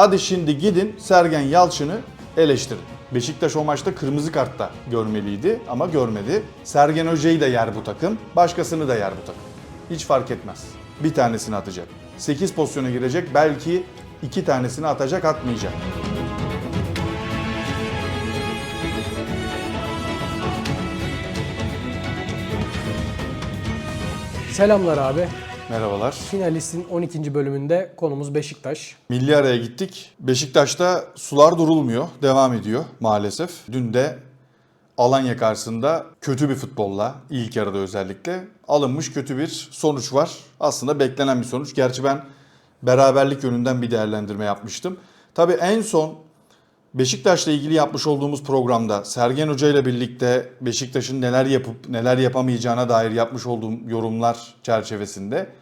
Hadi şimdi gidin Sergen Yalçın'ı eleştirin. Beşiktaş o maçta kırmızı kartta görmeliydi ama görmedi. Sergen Hoca'yı da yer bu takım, başkasını da yer bu takım. Hiç fark etmez. Bir tanesini atacak. 8 pozisyona girecek, belki iki tanesini atacak, atmayacak. Selamlar abi. Merhabalar. Finalistin 12. bölümünde konumuz Beşiktaş. Milli araya gittik. Beşiktaş'ta sular durulmuyor, devam ediyor maalesef. Dün de Alanya karşısında kötü bir futbolla, ilk yarıda özellikle alınmış kötü bir sonuç var. Aslında beklenen bir sonuç. Gerçi ben beraberlik yönünden bir değerlendirme yapmıştım. Tabii en son Beşiktaş'la ilgili yapmış olduğumuz programda Sergen Hoca ile birlikte Beşiktaş'ın neler yapıp neler yapamayacağına dair yapmış olduğum yorumlar çerçevesinde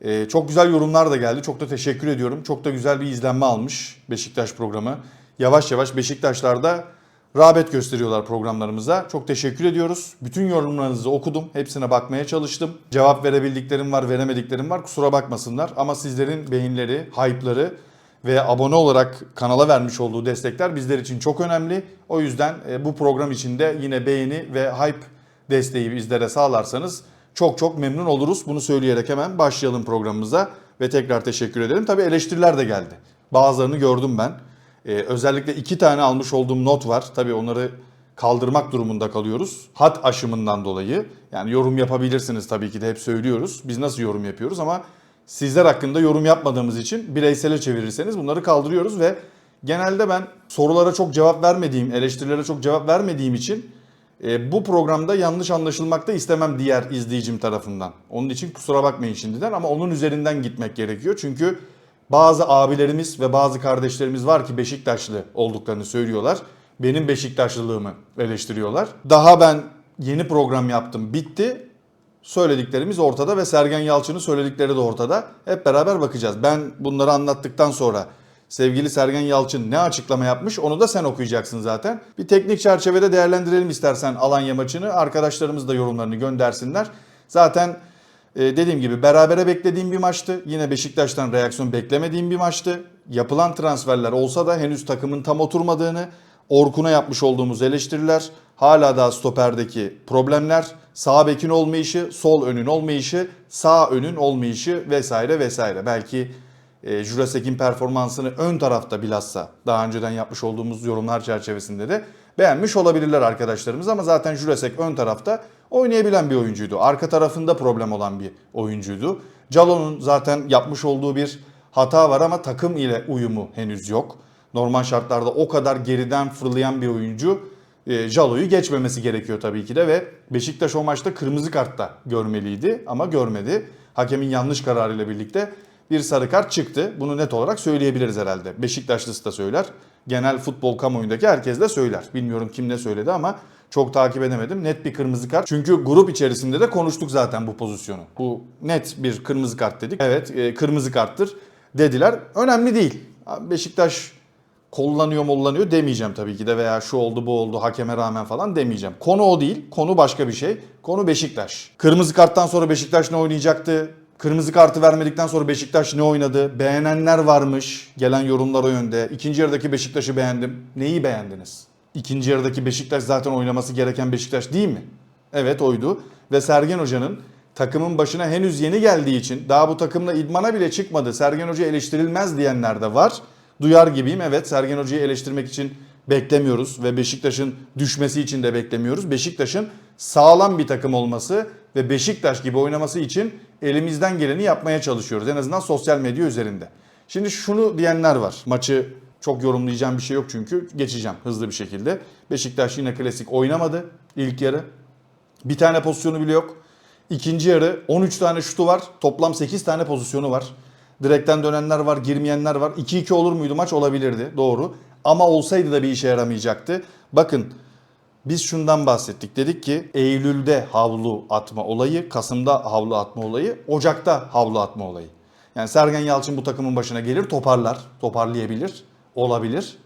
ee, çok güzel yorumlar da geldi. Çok da teşekkür ediyorum. Çok da güzel bir izlenme almış Beşiktaş programı. Yavaş yavaş Beşiktaşlar rağbet gösteriyorlar programlarımıza. Çok teşekkür ediyoruz. Bütün yorumlarınızı okudum. Hepsine bakmaya çalıştım. Cevap verebildiklerim var, veremediklerim var. Kusura bakmasınlar. Ama sizlerin beğenileri, hype'ları ve abone olarak kanala vermiş olduğu destekler bizler için çok önemli. O yüzden e, bu program içinde yine beğeni ve hype desteği bizlere sağlarsanız çok çok memnun oluruz. Bunu söyleyerek hemen başlayalım programımıza ve tekrar teşekkür ederim. Tabii eleştiriler de geldi. Bazılarını gördüm ben. Ee, özellikle iki tane almış olduğum not var. Tabii onları kaldırmak durumunda kalıyoruz. Hat aşımından dolayı. Yani yorum yapabilirsiniz tabii ki de hep söylüyoruz. Biz nasıl yorum yapıyoruz ama sizler hakkında yorum yapmadığımız için bireysele çevirirseniz bunları kaldırıyoruz ve genelde ben sorulara çok cevap vermediğim, eleştirilere çok cevap vermediğim için e, bu programda yanlış anlaşılmak da istemem diğer izleyicim tarafından. Onun için kusura bakmayın şimdiden ama onun üzerinden gitmek gerekiyor. Çünkü bazı abilerimiz ve bazı kardeşlerimiz var ki Beşiktaşlı olduklarını söylüyorlar. Benim Beşiktaşlılığımı eleştiriyorlar. Daha ben yeni program yaptım, bitti. Söylediklerimiz ortada ve Sergen Yalçın'ın söyledikleri de ortada. Hep beraber bakacağız. Ben bunları anlattıktan sonra sevgili Sergen Yalçın ne açıklama yapmış onu da sen okuyacaksın zaten. Bir teknik çerçevede değerlendirelim istersen Alanya maçını. Arkadaşlarımız da yorumlarını göndersinler. Zaten e, dediğim gibi berabere beklediğim bir maçtı. Yine Beşiktaş'tan reaksiyon beklemediğim bir maçtı. Yapılan transferler olsa da henüz takımın tam oturmadığını, Orkun'a yapmış olduğumuz eleştiriler, hala daha stoperdeki problemler, sağ bekin olmayışı, sol önün olmayışı, sağ önün olmayışı vesaire vesaire. Belki e, Jurasek'in performansını ön tarafta bilhassa daha önceden yapmış olduğumuz yorumlar çerçevesinde de beğenmiş olabilirler arkadaşlarımız ama zaten Jurasek ön tarafta oynayabilen bir oyuncuydu. Arka tarafında problem olan bir oyuncuydu. Calo'nun zaten yapmış olduğu bir hata var ama takım ile uyumu henüz yok. Normal şartlarda o kadar geriden fırlayan bir oyuncu e, Jalo'yu geçmemesi gerekiyor tabii ki de ve Beşiktaş o maçta kırmızı kartta görmeliydi ama görmedi. Hakemin yanlış kararıyla birlikte bir sarı kart çıktı. Bunu net olarak söyleyebiliriz herhalde. Beşiktaşlısı da söyler. Genel futbol kamuoyundaki herkes de söyler. Bilmiyorum kim ne söyledi ama çok takip edemedim. Net bir kırmızı kart. Çünkü grup içerisinde de konuştuk zaten bu pozisyonu. Bu net bir kırmızı kart dedik. Evet e, kırmızı karttır dediler. Önemli değil. Beşiktaş kollanıyor mollanıyor demeyeceğim tabii ki de veya şu oldu bu oldu hakeme rağmen falan demeyeceğim. Konu o değil. Konu başka bir şey. Konu Beşiktaş. Kırmızı karttan sonra Beşiktaş ne oynayacaktı? Kırmızı kartı vermedikten sonra Beşiktaş ne oynadı? Beğenenler varmış. Gelen yorumlar o yönde. İkinci yarıdaki Beşiktaş'ı beğendim. Neyi beğendiniz? İkinci yarıdaki Beşiktaş zaten oynaması gereken Beşiktaş değil mi? Evet oydu. Ve Sergen Hoca'nın takımın başına henüz yeni geldiği için daha bu takımla idmana bile çıkmadı. Sergen Hoca eleştirilmez diyenler de var. Duyar gibiyim. Evet Sergen Hoca'yı eleştirmek için beklemiyoruz ve Beşiktaş'ın düşmesi için de beklemiyoruz. Beşiktaş'ın sağlam bir takım olması ve Beşiktaş gibi oynaması için elimizden geleni yapmaya çalışıyoruz. En azından sosyal medya üzerinde. Şimdi şunu diyenler var. Maçı çok yorumlayacağım bir şey yok çünkü geçeceğim hızlı bir şekilde. Beşiktaş yine klasik oynamadı ilk yarı. Bir tane pozisyonu bile yok. İkinci yarı 13 tane şutu var. Toplam 8 tane pozisyonu var. Direkten dönenler var, girmeyenler var. 2-2 olur muydu maç? Olabilirdi. Doğru. Ama olsaydı da bir işe yaramayacaktı. Bakın biz şundan bahsettik. Dedik ki Eylül'de havlu atma olayı, Kasım'da havlu atma olayı, Ocak'ta havlu atma olayı. Yani Sergen Yalçın bu takımın başına gelir, toparlar, toparlayabilir, olabilir.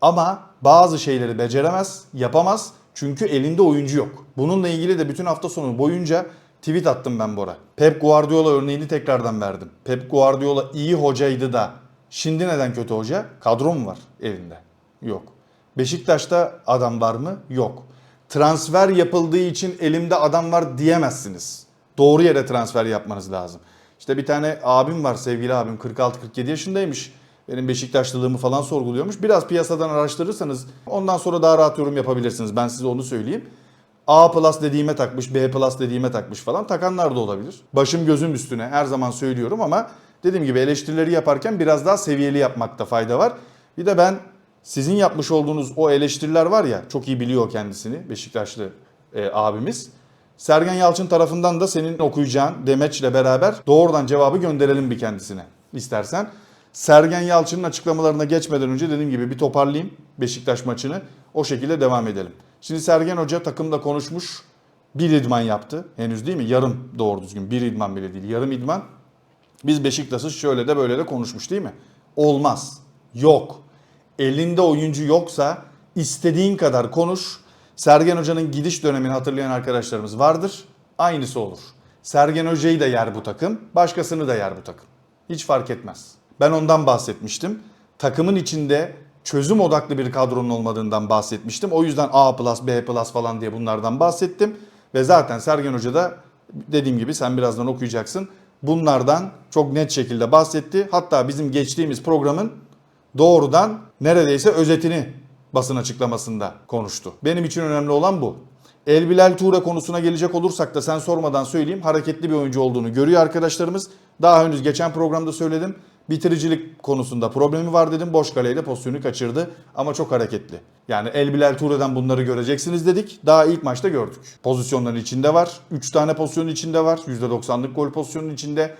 Ama bazı şeyleri beceremez, yapamaz. Çünkü elinde oyuncu yok. Bununla ilgili de bütün hafta sonu boyunca tweet attım ben Bora. Pep Guardiola örneğini tekrardan verdim. Pep Guardiola iyi hocaydı da Şimdi neden kötü hoca? Kadro mu var elinde? Yok. Beşiktaş'ta adam var mı? Yok. Transfer yapıldığı için elimde adam var diyemezsiniz. Doğru yere transfer yapmanız lazım. İşte bir tane abim var sevgili abim 46-47 yaşındaymış. Benim Beşiktaşlılığımı falan sorguluyormuş. Biraz piyasadan araştırırsanız ondan sonra daha rahat yorum yapabilirsiniz. Ben size onu söyleyeyim. A plus dediğime takmış, B plus dediğime takmış falan takanlar da olabilir. Başım gözüm üstüne her zaman söylüyorum ama dediğim gibi eleştirileri yaparken biraz daha seviyeli yapmakta fayda var. Bir de ben sizin yapmış olduğunuz o eleştiriler var ya çok iyi biliyor kendisini Beşiktaşlı e, abimiz. Sergen Yalçın tarafından da senin okuyacağın demeçle beraber doğrudan cevabı gönderelim bir kendisine istersen. Sergen Yalçın'ın açıklamalarına geçmeden önce dediğim gibi bir toparlayayım Beşiktaş maçını. O şekilde devam edelim. Şimdi Sergen Hoca takımda konuşmuş. Bir idman yaptı. Henüz değil mi? Yarım doğru düzgün. Bir idman bile değil. Yarım idman. Biz Beşiktaş'ı şöyle de böyle de konuşmuş değil mi? Olmaz. Yok. Elinde oyuncu yoksa istediğin kadar konuş. Sergen Hoca'nın gidiş dönemini hatırlayan arkadaşlarımız vardır. Aynısı olur. Sergen Hoca'yı da yer bu takım. Başkasını da yer bu takım. Hiç fark etmez. Ben ondan bahsetmiştim. Takımın içinde çözüm odaklı bir kadronun olmadığından bahsetmiştim. O yüzden A+, B+, falan diye bunlardan bahsettim. Ve zaten Sergen Hoca da dediğim gibi sen birazdan okuyacaksın. Bunlardan çok net şekilde bahsetti. Hatta bizim geçtiğimiz programın doğrudan neredeyse özetini basın açıklamasında konuştu. Benim için önemli olan bu. El Bilal Ture konusuna gelecek olursak da sen sormadan söyleyeyim. Hareketli bir oyuncu olduğunu görüyor arkadaşlarımız. Daha henüz geçen programda söyledim. Bitiricilik konusunda problemi var dedim. Boş kaleyle pozisyonu kaçırdı ama çok hareketli. Yani El Bilal Ture'den bunları göreceksiniz dedik. Daha ilk maçta gördük. Pozisyonların içinde var. 3 tane pozisyonun içinde var. %90'lık gol pozisyonunun içinde.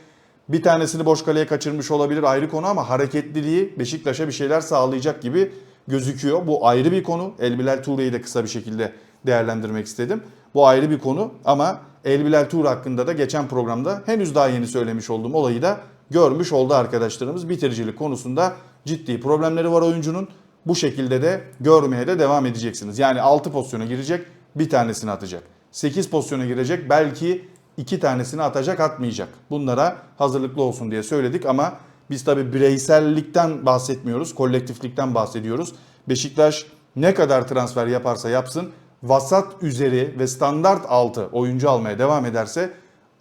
Bir tanesini boş kaleye kaçırmış olabilir ayrı konu ama hareketliliği Beşiktaş'a bir şeyler sağlayacak gibi gözüküyor. Bu ayrı bir konu. El Bilal Ture'yi de kısa bir şekilde değerlendirmek istedim. Bu ayrı bir konu ama El Bilal Ture hakkında da geçen programda henüz daha yeni söylemiş olduğum olayı da görmüş oldu arkadaşlarımız. Bitiricilik konusunda ciddi problemleri var oyuncunun. Bu şekilde de görmeye de devam edeceksiniz. Yani 6 pozisyona girecek, bir tanesini atacak. 8 pozisyona girecek, belki iki tanesini atacak, atmayacak. Bunlara hazırlıklı olsun diye söyledik ama biz tabi bireysellikten bahsetmiyoruz, kolektiflikten bahsediyoruz. Beşiktaş ne kadar transfer yaparsa yapsın, vasat üzeri ve standart altı oyuncu almaya devam ederse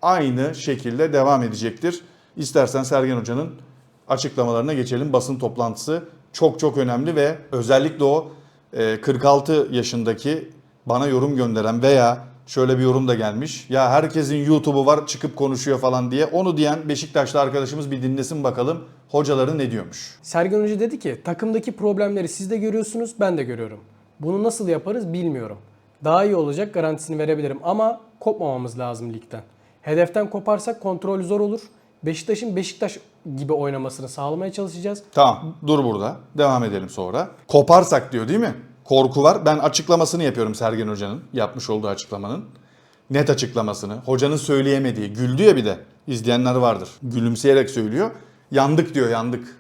aynı şekilde devam edecektir. İstersen Sergen Hoca'nın açıklamalarına geçelim. Basın toplantısı çok çok önemli ve özellikle o e, 46 yaşındaki bana yorum gönderen veya şöyle bir yorum da gelmiş. Ya herkesin YouTube'u var çıkıp konuşuyor falan diye. Onu diyen Beşiktaşlı arkadaşımız bir dinlesin bakalım hocaları ne diyormuş. Sergen Hoca dedi ki takımdaki problemleri siz de görüyorsunuz ben de görüyorum. Bunu nasıl yaparız bilmiyorum. Daha iyi olacak garantisini verebilirim ama kopmamamız lazım ligden. Hedeften koparsak kontrol zor olur. Beşiktaş'ın Beşiktaş gibi oynamasını sağlamaya çalışacağız. Tamam dur burada. Devam edelim sonra. Koparsak diyor değil mi? Korku var. Ben açıklamasını yapıyorum Sergen Hoca'nın yapmış olduğu açıklamanın. Net açıklamasını. Hocanın söyleyemediği. Güldü ya bir de. İzleyenler vardır. Gülümseyerek söylüyor. Yandık diyor yandık.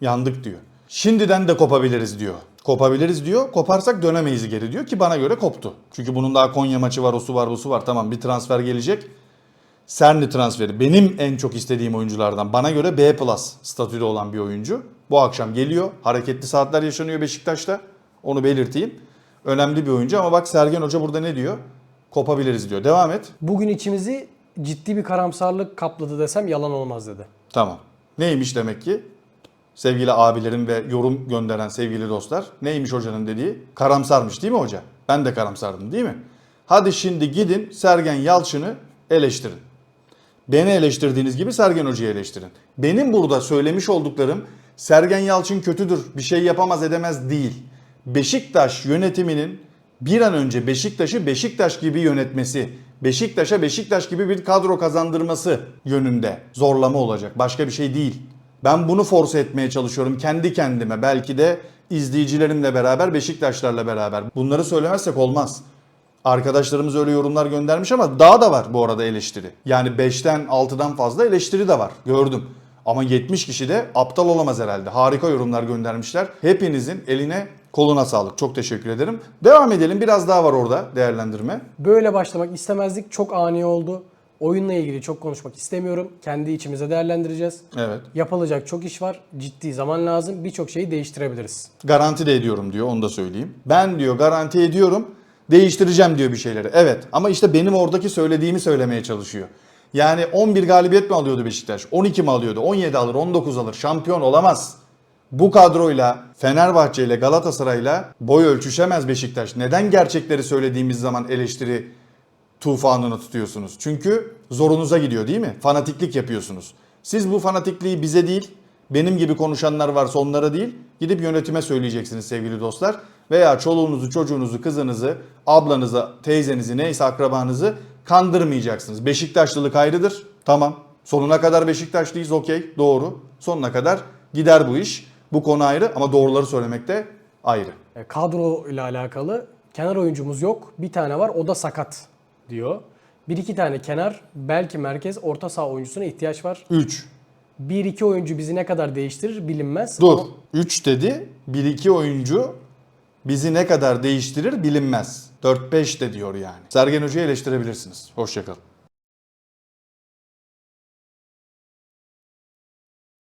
Yandık diyor. Şimdiden de kopabiliriz diyor. Kopabiliriz diyor. Koparsak dönemeyiz geri diyor ki bana göre koptu. Çünkü bunun daha Konya maçı var, o su var, bu su var. Tamam bir transfer gelecek. Serni transferi benim en çok istediğim oyunculardan. Bana göre B plus statüde olan bir oyuncu. Bu akşam geliyor. Hareketli saatler yaşanıyor Beşiktaş'ta. Onu belirteyim. Önemli bir oyuncu ama bak Sergen Hoca burada ne diyor? Kopabiliriz diyor. Devam et. Bugün içimizi ciddi bir karamsarlık kapladı desem yalan olmaz dedi. Tamam. Neymiş demek ki? Sevgili abilerim ve yorum gönderen sevgili dostlar. Neymiş hocanın dediği? Karamsarmış değil mi hoca? Ben de karamsardım değil mi? Hadi şimdi gidin Sergen Yalçın'ı eleştirin. Beni eleştirdiğiniz gibi Sergen Hoca'yı eleştirin. Benim burada söylemiş olduklarım Sergen Yalçın kötüdür, bir şey yapamaz edemez değil. Beşiktaş yönetiminin bir an önce Beşiktaş'ı Beşiktaş gibi yönetmesi, Beşiktaş'a Beşiktaş gibi bir kadro kazandırması yönünde zorlama olacak. Başka bir şey değil. Ben bunu force etmeye çalışıyorum kendi kendime. Belki de izleyicilerimle beraber, Beşiktaşlarla beraber. Bunları söylemezsek olmaz. Arkadaşlarımız öyle yorumlar göndermiş ama daha da var bu arada eleştiri. Yani 5'ten 6'dan fazla eleştiri de var. Gördüm. Ama 70 kişi de aptal olamaz herhalde. Harika yorumlar göndermişler. Hepinizin eline koluna sağlık. Çok teşekkür ederim. Devam edelim. Biraz daha var orada değerlendirme. Böyle başlamak istemezdik. Çok ani oldu. Oyunla ilgili çok konuşmak istemiyorum. Kendi içimize değerlendireceğiz. Evet. Yapılacak çok iş var. Ciddi zaman lazım. Birçok şeyi değiştirebiliriz. Garanti de ediyorum diyor onu da söyleyeyim. Ben diyor garanti ediyorum değiştireceğim diyor bir şeyleri. Evet ama işte benim oradaki söylediğimi söylemeye çalışıyor. Yani 11 galibiyet mi alıyordu Beşiktaş? 12 mi alıyordu? 17 alır, 19 alır. Şampiyon olamaz. Bu kadroyla Fenerbahçe ile Galatasaray'la boy ölçüşemez Beşiktaş. Neden gerçekleri söylediğimiz zaman eleştiri tufanını tutuyorsunuz? Çünkü zorunuza gidiyor değil mi? Fanatiklik yapıyorsunuz. Siz bu fanatikliği bize değil, benim gibi konuşanlar varsa onlara değil, gidip yönetime söyleyeceksiniz sevgili dostlar. Veya çoluğunuzu, çocuğunuzu, kızınızı, ablanızı, teyzenizi, neyse akrabanızı kandırmayacaksınız. Beşiktaşlılık ayrıdır. Tamam. Sonuna kadar Beşiktaşlıyız okey doğru. Sonuna kadar gider bu iş. Bu konu ayrı ama doğruları söylemek de ayrı. E, Kadro ile alakalı kenar oyuncumuz yok. Bir tane var o da sakat diyor. Bir iki tane kenar belki merkez orta saha oyuncusuna ihtiyaç var. 3. Bir iki oyuncu bizi ne kadar değiştirir bilinmez. Dur. Ama 3 dedi. 1-2 oyuncu bizi ne kadar değiştirir bilinmez. 4-5 de diyor yani. Sergen Hoca'yı eleştirebilirsiniz. Hoşçakalın.